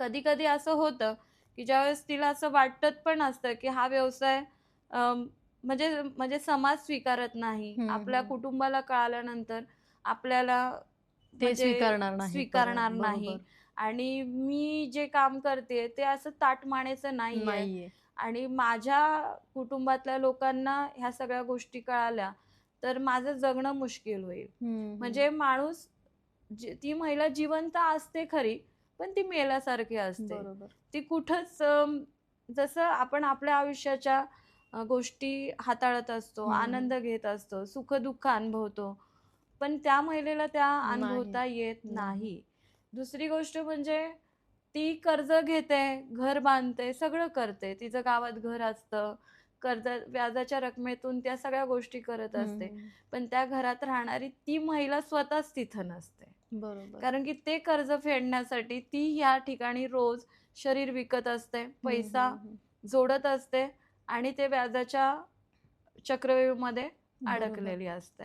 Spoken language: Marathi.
कधी कधी असं होतं की ज्यावेळेस तिला असं वाटत पण असतं की हा व्यवसाय म्हणजे म्हणजे समाज स्वीकारत नाही. आपल्या. कुटुंबाला कळाल्यानंतर आपल्याला ते म्हणजे स्वीकारणार नाही. स्वीकारणार नाही. आणि मी जे काम करते ते असं ताटमानेचं नाही आणि माझ्या कुटुंबातल्या लोकांना ह्या सगळ्या गोष्टी कळाल्या तर माझं जगणं मुश्किल होईल. म्हणजे माणूस ती महिला जिवंत असते खरी पण ती मेल्यासारखी. असते ती कुठंच जसं आपण आपल्या आयुष्याच्या गोष्टी हाताळत असतो. आनंद घेत असतो सुख दुःख अनुभवतो पण त्या महिलेला त्या अनुभवता येत. नाही दुसरी गोष्ट म्हणजे ती कर्ज घेते घर बांधते सगळं करते तिचं गावात घर असतं कर्ज व्याजाच्या रकमेतून त्या सगळ्या गोष्टी करत असते. पण त्या घरात राहणारी ती महिला स्वतःच तिथं नसते बरोबर कारण की ते कर्ज फेडण्यासाठी ती ह्या ठिकाणी रोज शरीर विकत असते पैसा. जोडत असते आणि ते व्याजाच्या चक्रव्यूहमध्ये. अडकलेली असते